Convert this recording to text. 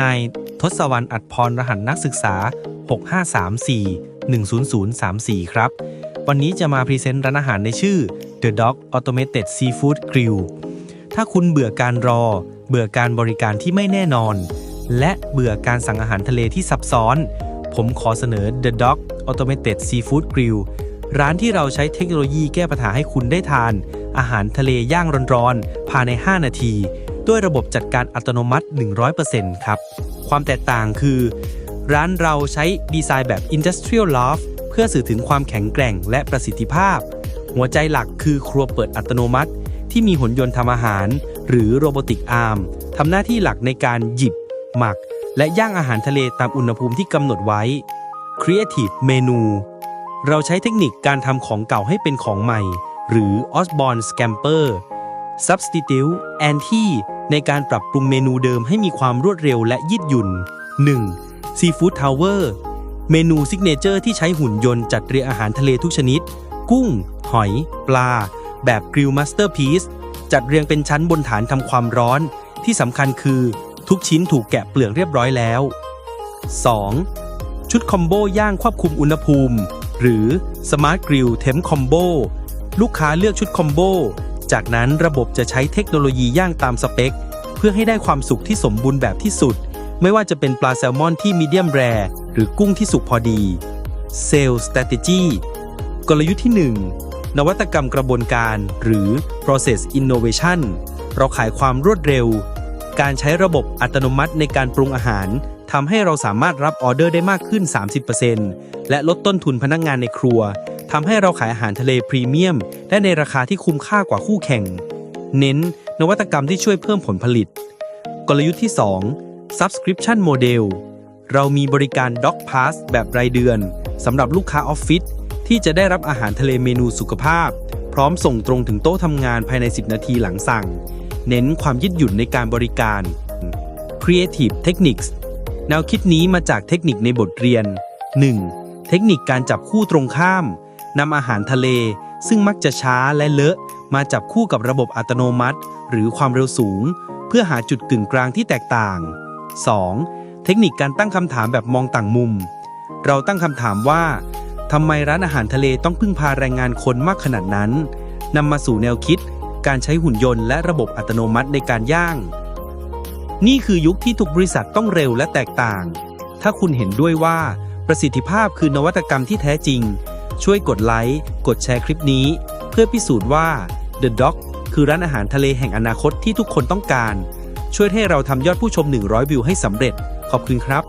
นายทศวรรณอัดพรรหัสนักศึกษา 6534 10034 ครับ วันนี้จะมาพรีเซนต์ร้านอาหารในชื่อ The Dog Automated Seafood Grill ถ้าคุณเบื่อการรอ เบื่อการบริการที่ไม่แน่นอน และเบื่อการสั่งอาหารทะเลที่ซับซ้อน ผมขอเสนอ The Dog Automated Seafood Grill ร้านที่เราใช้เทคโนโลยีแก้ปัญหาให้คุณได้ทาน อาหารทะเลย่างร้อนๆภายใน 5 นาที ด้วยระบบจัดการอัตโนมัติ 100%ครับ ความแตกต่างคือ ร้านเราใช้ดีไซน์แบบ Industrial Loft เพื่อสื่อถึงความแข็งแกร่งและประสิทธิภาพ หัวใจหลักคือครัวเปิดอัตโนมัติ ที่มีหุ่นยนต์ทำอาหาร หรือโรบอติกอาร์มทำหน้าที่หลักในการหยิบ หมัก และย่างอาหารทะเลตามอุณหภูมิที่กำหนดไว้ Creative Menu เราใช้เทคนิคการทำของเก่าให้เป็นของใหม่ หรือ Osborne Scamper Substitute Anti ในการปรับปรุงเมนูเดิมให้มีความรวดเร็วและยืดหยุ่น 1. Seafood Tower เมนูซิกเนเจอร์ที่ใช้หุ่นยนต์จัดเรียงอาหารทะเลทุกชนิด กุ้ง หอย ปลา แบบกริลมาสเตอร์พีซจัดเรียงเป็นชั้นบนฐานทำความร้อน ที่สำคัญคือทุกชิ้นถูกแกะเปลือกเรียบร้อยแล้ว 2. ชุดคอมโบย่างควบคุมอุณหภูมิ หรือ Smart Grill Temp Combo ลูกค้าเลือกชุดคอมโบ จากนั้นระบบจะใช้เทคโนโลยีย่างตามสเปค เพื่อให้ได้ความสุขที่สมบูรณ์แบบที่สุด ไม่ว่าจะเป็นปลาแซลมอนที่มีเดียมแรหรือกุ้งที่สุกพอดี Sales Strategy กลยุทธ์ที่ 1 นวัตกรรมกระบวนการ หรือ process innovation เราขายความรวดเร็ว การใช้ระบบอัตโนมัติในการปรุงอาหารทำให้เราสามารถรับออเดอร์ได้มากขึ้น 30%และลดต้นทุนพนักงานในครัว ทำให้เราขายอาหารทะเลพรีเมียม ได้ในราคาที่คุ้มค่ากว่าคู่แข่ง เน้น นวัตกรรมที่ช่วยเพิ่มผลผลิต กลยุทธ์ที่ 2 subscription model เรามีบริการ Dog Pass แบบรายเดือนสำหรับลูกค้าออฟฟิศที่จะได้รับอาหารทะเลเมนูสุขภาพ พร้อมส่งตรงถึงโต๊ะทำงานภายใน 10 นาทีหลังสั่ง เน้นความยืดหยุ่นในการบริการ Creative Techniques แนวคิดนี้มาจากเทคนิคในบทเรียน 1. เทคนิคการจับคู่ตรงข้าม นำอาหารทะเล ซึ่งมักจะช้าและเลอะ มาจับคู่กับระบบอัตโนมัติ หรือความเร็วสูง เพื่อหาจุดกึ่งกลางที่แตกต่าง 2. เทคนิคการตั้งคำถามแบบมองต่างมุม เราตั้งคำถามว่าทำไมร้านอาหารทะเลต้องพึ่งพาแรงงานคนมากขนาดนั้นนำมาสู่แนวคิด การใช้หุ่นยนต์และระบบอัตโนมัติในการย่าง นี่คือยุคที่ทุกบริษัทต้องเร็วและแตกต่าง ถ้าคุณเห็นด้วยว่าประสิทธิภาพคือนวัตกรรมที่แท้จริง ช่วยกดไลค์ กดแชร์คลิปนี้ เพื่อพิสูจน์ว่า The Dog คือร้านอาหารทะเลแห่งอนาคตที่ทุกคนต้องการ ช่วยให้เราทำยอดผู้ชม 100 วิวให้สำเร็จ ขอบคุณครับ